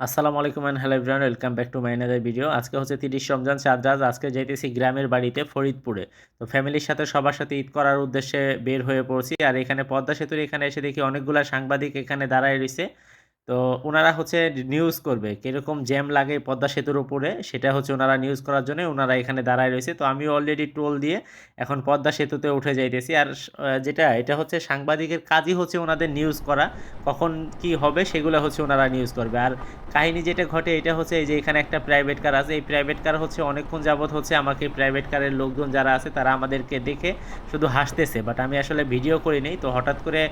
আসসালামু আলাইকুম and hello everyone welcome back to my another video আজকে হচ্ছে তিরিশ রমজান সাদরাজ আজকে যাইতেছি গ্রামের বাড়িতে ফরিদপুরে। তো ফ্যামিলির সাথে, সবার সাথে ঈদ করার উদ্দেশ্যে বের হয়ে পড়ছি। আর এখানে পদ্মা সেতুর এখানে এসে দেখি অনেকগুলা সাংবাদিক এখানে দাঁড়ায় রয়েছে। তো ওনারা হচ্ছে নিউজ করবে। কীরকম জ্যাম লাগে পদ্মা সেতুর উপরে, সেটা হচ্ছে ওনারা নিউজ করার জন্য ওনারা এখানে দাঁড়ায় রয়েছে। তো আমি অলরেডি টোল দিয়ে এখন পদ্মা সেতুতে উঠে যাইতেছি। আর যেটা, এটা হচ্ছে সাংবাদিকের কাজই হচ্ছে ওনাদের নিউজ করা। কখন কি হবে সেগুলো হচ্ছে ওনারা নিউজ করবে। আর কাহিনী যেটা ঘটে, এটা হচ্ছে এই যে এখানে একটা প্রাইভেট কার আছে। এই প্রাইভেট কার হচ্ছে অনেকক্ষণ যাবত হচ্ছে আমাকে প্রাইভেট কারের লোকজন যারা আছে, তারা আমাদেরকে দেখে শুধু হাসতেছে। বাট আমি আসলে ভিডিও করিনি তো হঠাৎ করে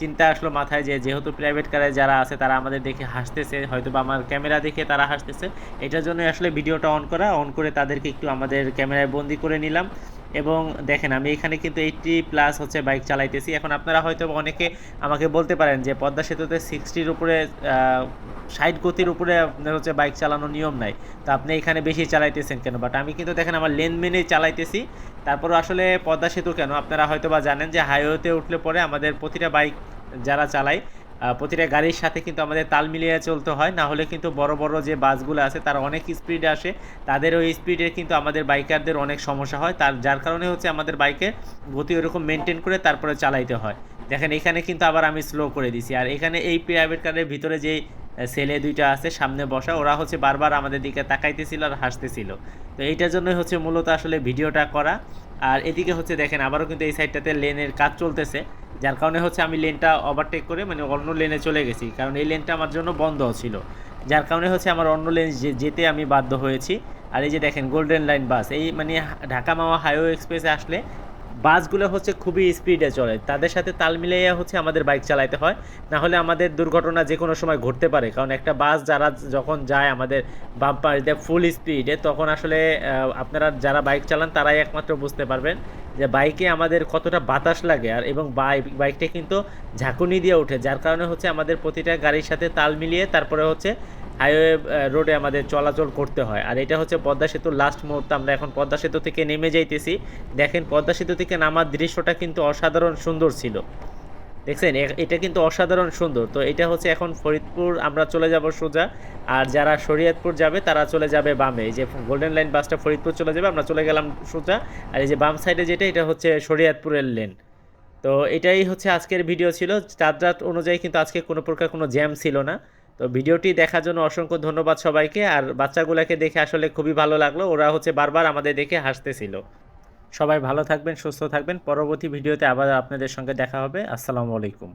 চিন্তা আসলো মাথায় যে যেহেতু প্রাইভেট কারে যারা আছে তারা আমাদের দেখে হাসতেছে হয়তো বা আমার ক্যামেরা দেখে তারা হাসতেছে। এটার জন্য আসলে ভিডিওটা অন করা অন করে তাদেরকে একটু আমাদের ক্যামেরায় বন্দি করে নিলাম। এবং দেখেন, আমি এখানে কিন্তু এইটটি প্লাস হচ্ছে বাইক চালাইতেছি। এখন আপনারা হয়তো অনেকে আমাকে বলতে পারেন যে পদ্মা সেতুতে সিক্সটির উপরে ষাট গতির উপরে আপনার হচ্ছে বাইক চালানোর নিয়ম নাই। তো আপনি এখানে বেশি চালাইতেছেন কেন? বাট আমি কিন্তু দেখেন আমার লেন মেনেই চালাইতেছি। তারপরও আসলে পদ্মা সেতু কেন? আপনারা হয়তো বা জানেন যে হাইওয়েতে উঠলে পরে আমাদের প্রতিটা বাইক যারা চালায় প্রতিটা গাড়ির সাথে কিন্তু আমাদের তাল মিলিয়ে চলতে হয়। না হলে কিন্তু বড় বড় যে বাসগুলো আছে, তারা অনেক স্পিডে আসে। তাদের ওই স্পিডে কিন্তু আমাদের বাইকারদের অনেক সমস্যা হয়। তার, যার কারণে হচ্ছে আমাদের বাইকে গতি ওরকম মেনটেন করে তারপরে চালাইতে হয়। দেখেন এখানে কিন্তু আবার আমি স্লো করে দিছি। আর এখানে এই প্রাইভেট কারের ভিতরে যে ছেলে দুইটা আছে, সামনে বসা। ওরা হচ্ছে বারবার আমাদের দিকে তাকাইতেছিল আর হাসতেছিল। তো এইটার জন্যই হচ্ছে মূলত আসলে ভিডিওটা করা। আর এদিকে হচ্ছে দেখেন, আবারও কিন্তু এই সাইডটাতে লেনের কাজ চলতেছে। যার কারণে হচ্ছে আমি লেনটা ওভারটেক করে মানে অন্য লেনে চলে গেছি। কারণ এই লেনটা আমার জন্য বন্ধ ছিল। যার কারণে হচ্ছে আমার অন্য লেন যেতে আমি বাধ্য হয়েছি। আর এই যে দেখেন গোল্ডেন লাইন বাস এই মানে ঢাকা মাওয়া হাইওয়ে এক্সপ্রেসে আসলে বাসগুলো হচ্ছে খুবই স্পিডে চলে। তাদের সাথে তাল মিলিয়ে হচ্ছে আমাদের বাইক চালাতে হয়। না হলে আমাদের দুর্ঘটনা যে কোনো সময় ঘটতে পারে। কারণ একটা বাস যারা যখন যায় আমাদের বাম্পার দিয়ে ফুল স্পিডে তখন আসলে আপনারা যারা বাইক চালান, তারাই একমাত্র বুঝতে পারবেন যে বাইকে আমাদের কতটা বাতাস লাগে আর, এবং বাইক বাইকটা কিন্তু ঝাঁকুনি দিয়ে ওঠে। যার কারণে হচ্ছে আমাদের প্রতিটা গাড়ির সাথে তাল মিলিয়ে তারপরে হচ্ছে হাইওয়ে রোডে আমাদের চলাচল করতে হয়। আর এটা হচ্ছে পদ্মা সেতুর লাস্ট মুহূর্তে। আমরা এখন পদ্মা সেতু থেকে নেমে যাইতেছি। দেখেন পদ্মা সেতু থেকে নামার দৃশ্যটা কিন্তু অসাধারণ সুন্দর ছিল। দেখছেন? এটা কিন্তু অসাধারণ সুন্দর। তো এটা হচ্ছে এখন ফরিদপুর, আমরা চলে যাব সোজা। আর যারা শরীয়তপুর যাবে, তারা চলে যাবে বামে। এই যে গোল্ডেন লাইন বাসটা ফরিদপুর চলে যাবে, আমরা চলে গেলাম সোজা। আর এই যে বাম সাইডে যেটা, এটা হচ্ছে শরীয়তপুরের লেন তো এটাই হচ্ছে আজকের ভিডিও ছিল। চাঁদ রাত অনুযায়ী কিন্তু আজকে কোনো প্রকার কোনো জ্যাম ছিল না। তো ভিডিওটি দেখার জন্য অসংখ্য ধন্যবাদ সবাইকে। আর বাচ্চাগুলোকে দেখে আসলে খুবই ভালো লাগল। ওরা হচ্ছে বারবার আমাদের দেখে হাসতেছিল। সবাই ভালো থাকবেন, সুস্থ থাকবেন। পরবর্তী ভিডিওতে আবার আপনাদের সঙ্গে দেখা হবে। আসসালামু আলাইকুম।